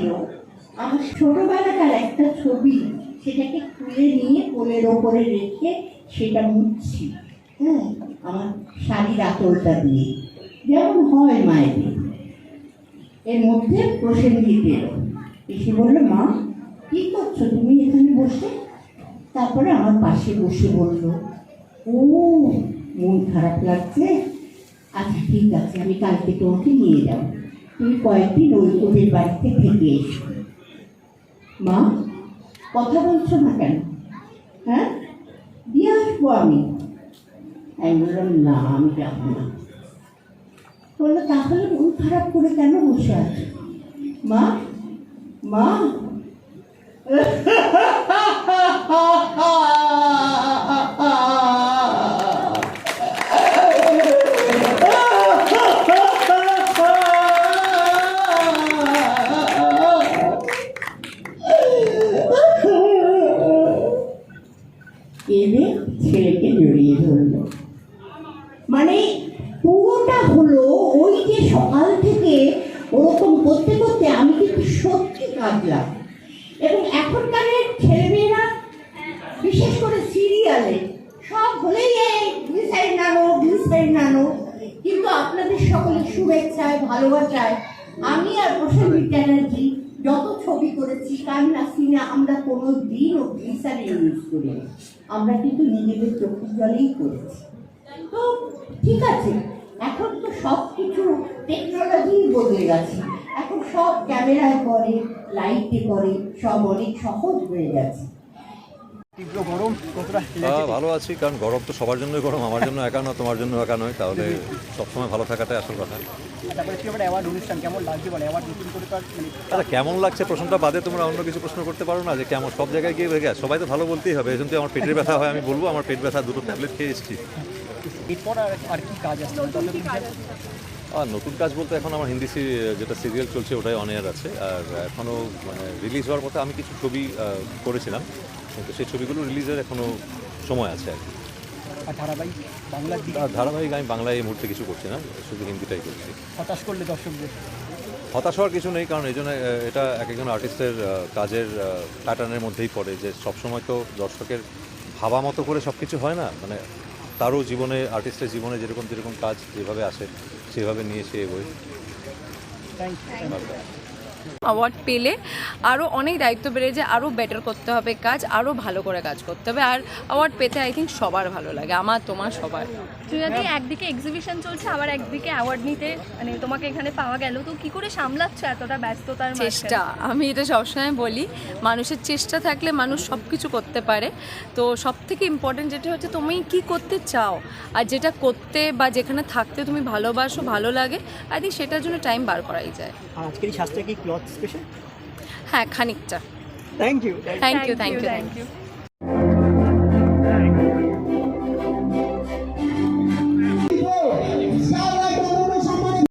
ছিল। আমার ছোটবেলাকার একটা ছবি, সেটাকে খুলে নিয়ে কোলের ওপরে রেখে সেটা মুছছি। হ্যাঁ আমার শাড়ির আতলটা দিয়ে। যেমন হয় মায়ের এর মধ্যে প্রসেনজিৎ এলো। এসে বলল, মা, কী করছ? তুমি এখানে বসে? তারপরে আমার পাশে বসে বলল, ও, মন খারাপ লাগছে? আচ্ছা ঠিক আছে, আমি কালকে তোমাকে নিয়ে যাব। তুমি কয়েকদিন ওই ওদের বাড়িতে থেকে এসো। মা, কথা বলছো না কেন? হ্যাঁ? দিয়ে আসব আমি। আমি বললাম, না, আমি যাব না। বলল, তাহলে মন খারাপ করে কেন বসে আছো? মা মা সত্যি কাঁদলাম এবং এখনকারের ছেলেমেয়েরা, বিশেষ করে সিরিয়ালে সব হলেই এই নানো গ্লিসাইড নানো, কিন্তু আপনাদের সকলের শুভেচ্ছায়, ভালোবাসায়, আমি আর প্রসেনজিৎ ব্যানার্জি যত ছবি করেছি, কান্না, সিনে, আমরা কোনো দিনও গ্লিসারিন ইউজ করি আমরা কিন্তু নিজেদের চোখের জলেই করেছি। তো ঠিক আছে, এখন তো সব কিছু টেকনোলজি বদলে গেছে। সব ক্যামেরায় করে লাইটে করে সব অনেক সহজ হয়ে গেছে। ভালো আছি কারণ গরম তো সবার জন্যই গরম আমার জন্য একা নয় তোমার জন্য একা নয় তাহলে সবসময় ভালো থাকাটাই আসল কথা। মানে আচ্ছা কেমন লাগছে প্রশ্নটা বাদে তোমরা অন্য কিছু প্রশ্ন করতে পারো না যে কেমন সব জায়গায় গিয়ে হয়ে গেছে সবাই তো ভালো বলতেই হবে এই জন্য আমার পেটের ব্যথা হয় আমি বলব আমার পেট ব্যথা দুটো ট্যাবলেট খেয়ে এসেছি। এরপর আর আর কি কাজ আসছে আর নতুন কাজ বলতে এখন আমার হিন্দি সি- যেটা সিরিয়াল চলছে ওটাই অন এয়ার আছে। আর এখনও মানে রিলিজ হওয়ার মতো আমি কিছু ছবি করেছিলাম। কিন্তু সেই ছবিগুলো রিলিজের এখনও সময় আছে আর কি। আর ধারাবাহিক ধারাবাহিক আমি বাংলায় এই মুহূর্তে কিছু করছি না শুধু হিন্দিটাই করছি। হতাশ করলে দর্শকদের? হতাশ হওয়ার কিছু নেই কারণ এই জন্য এটা এক একজন আর্টিস্টের কাজের প্যাটার্নের মধ্যেই পড়ে যে সবসময় তো দর্শকের ভাবা মতো করে সব কিছু হয় না। মানে তারও জীবনে আর্টিস্টের জীবনে যেরকম যেরকম কাজ যেভাবে আসে সেভাবে নিয়ে সে এগোয় থ্যাংক ইউ অ্যাওয়ার্ড পেলে আরও অনেক দায়িত্ব বেড়ে যায় আরও বেটার করতে হবে কাজ আরও ভালো করে কাজ করতে হবে। আর অ্যাওয়ার্ড পেতে আই থিঙ্ক সবার ভালো লাগে আমার তোমার সবার। যদি একদিকে এক্সিবিশন চলছে আবার একদিকে অ্যাওয়ার্ড নিতে মানে তোমাকে এখানে পাওয়া গেল। তো কি করে সামলাচ্ছ এতটা ব্যস্ততার চেষ্টা আমি এটা সবসময় বলি মানুষের চেষ্টা থাকলে মানুষ সব কিছু করতে পারে। তো সব থেকে ইম্পর্টেন্ট যেটা হচ্ছে তুমি কি করতে চাও? আর যেটা করতে বা যেখানে থাকতে তুমি ভালোবাসো ভালো লাগে আই থিঙ্ক সেটার জন্য টাইম বার করাই যায়। আজকের শাস্ত্রে কি ক্লথ স্পেশাল হ্যাঁ খানিকটা। Thank you thank you thank you thank you